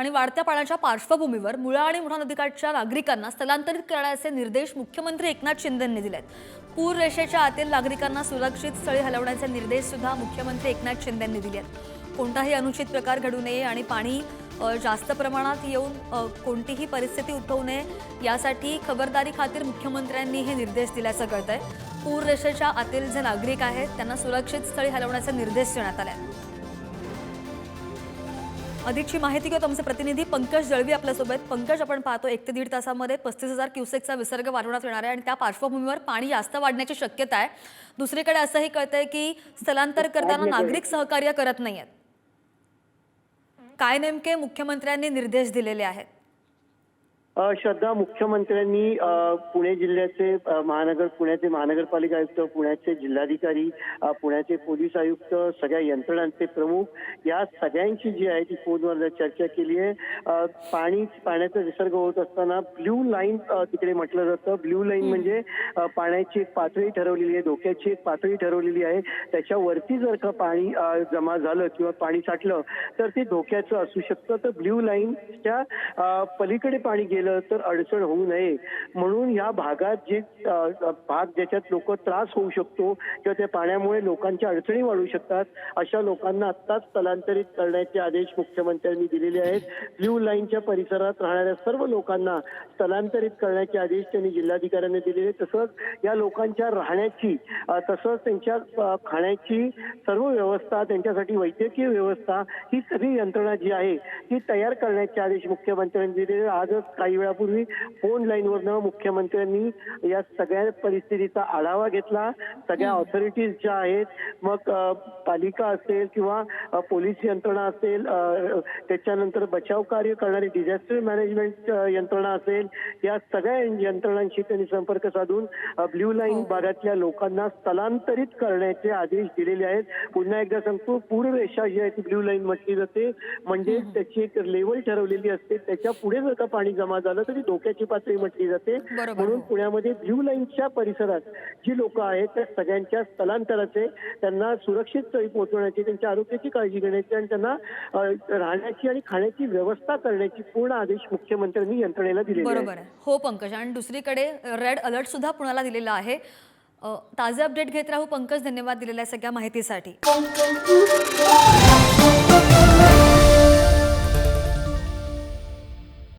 आणि वाढत्या पाण्याच्या पार्श्वभूमीवर मुळा आणि मुठा नदीकाठच्या नागरिकांना स्थलांतरित करण्याचे निर्देश मुख्यमंत्री एकनाथ शिंदेंनी दिलेत. पूर रेषेच्या आतील नागरिकांना सुरक्षित स्थळी हलवण्याचे निर्देश सुद्धा मुख्यमंत्री एकनाथ शिंदेंनी दिले आहेत कोणताही अनुचित प्रकार घडू नये आणि पाणी जास्त प्रमाणात येऊन कोणतीही परिस्थिती उद्भवू नये यासाठी खबरदारी खातीर मुख्यमंत्र्यांनी हे निर्देश दिल्याचं कळतंय. पूर रेषेच्या आतील जे नागरिक आहेत त्यांना सुरक्षित स्थळी हलवण्याचे निर्देश देण्यात आले आहेत अधिकची माहिती घेऊ आमचे प्रतिनिधी पंकज जळवी आपल्यासोबत. पंकज आपण पाहतो एक ते दीड तासामध्ये पस्तीस हजार क्युसेकचा विसर्ग वाढवण्यात येणार आहे आणि त्या पार्श्वभूमीवर पाणी जास्त वाढण्याची शक्यता आहे. दुसरीकडे असंही कळतंय की स्थलांतर करताना नागरिक सहकार्य करत नाही आहेत काय नेमके मुख्यमंत्र्यांनी निर्देश दिलेले आहेत? श्रद्धा मुख्यमंत्र्यांनी पुणे जिल्ह्याचे महानगर पुण्याचे महानगरपालिका आयुक्त पुण्याचे जिल्हाधिकारी पुण्याचे पोलीस आयुक्त सगळ्या यंत्रणांचे प्रमुख या सगळ्यांची जी आहे ती फोनवर चर्चा केली आहे. पाणी पाण्याचा विसर्ग होत असताना ब्ल्यू लाईन तिकडे म्हटलं जातं. ब्ल्यू लाईन म्हणजे पाण्याची एक पातळी ठरवलेली आहे धोक्याची एक पातळी ठरवलेली आहे. त्याच्यावरती जर का पाणी जमा झालं किंवा पाणी साठलं तर ते धोक्याचं असू शकतं. तर ब्ल्यू लाईनच्या पलीकडे पाणी केलं तर अडचण होऊ नये. म्हणून या भागात जे भाग ज्याच्यात लोक त्रास होऊ शकतो किंवा त्या पाण्यामुळे लोकांच्या अडचणी वाढू शकतात अशा लोकांना आत्ताच स्थलांतरित करण्याचे आदेश मुख्यमंत्र्यांनी दिलेले आहेत. ब्ल्यू लाईनच्या परिसरात राहणाऱ्या सर्व लोकांना स्थलांतरित करण्याचे आदेश त्यांनी जिल्हाधिकाऱ्यांनी दिलेले तसंच या लोकांच्या राहण्याची तसंच त्यांच्या खाण्याची सर्व व्यवस्था त्यांच्यासाठी वैद्यकीय व्यवस्था ही सगळी यंत्रणा जी आहे ती तयार करण्याचे आदेश मुख्यमंत्र्यांनी दिलेले आजच काही वेळापूर्वी फोन लाईनवरनं मुख्यमंत्र्यांनी या सगळ्या परिस्थितीचा आढावा घेतला. सगळ्या ऑथॉरिटीज ज्या आहेत मग पालिका असेल किंवा पोलीस यंत्रणा असेल त्याच्यानंतर बचाव कार्य करणारी डिझास्टर मॅनेजमेंट यंत्रणा असेल या सगळ्या यंत्रणांशी त्यांनी संपर्क साधून ब्ल्यू लाईन भागातल्या लोकांना स्थलांतरित करण्याचे आदेश दिलेले आहेत. पुन्हा एकदा सांगतो पूर रेषा जी आहे ती ब्ल्यू लाईन म्हटली जाते. म्हणजे त्याची एक लेवल ठरवलेली असते. त्याच्या पुढे जर का पाणी जमा झालं तर धोक्याची पातळी म्हटली जाते. म्हणून पुण्यामध्ये ब्ल्यू लाईनच्या परिसरात जी लोक आहेत त्या सगळ्यांच्या स्थलांतराचे त्यांना सुरक्षित स्थळी पोहोचवण्याची त्यांच्या आरोग्याची काळजी घेण्याची आणि त्यांना राहण्याची आणि खाण्याची व्यवस्था करण्याची पूर्ण आदेश मुख्यमंत्र्यांनी यंत्रणेला आहेत. बरोबर आहे. हो पंकज. आणि दुसरीकडे रेड अलर्ट सुद्धा पुण्याला दिलेला आहे. ताजे अपडेट घेत राहू पंकज. धन्यवाद दिलेल्या सगळ्या माहितीसाठी.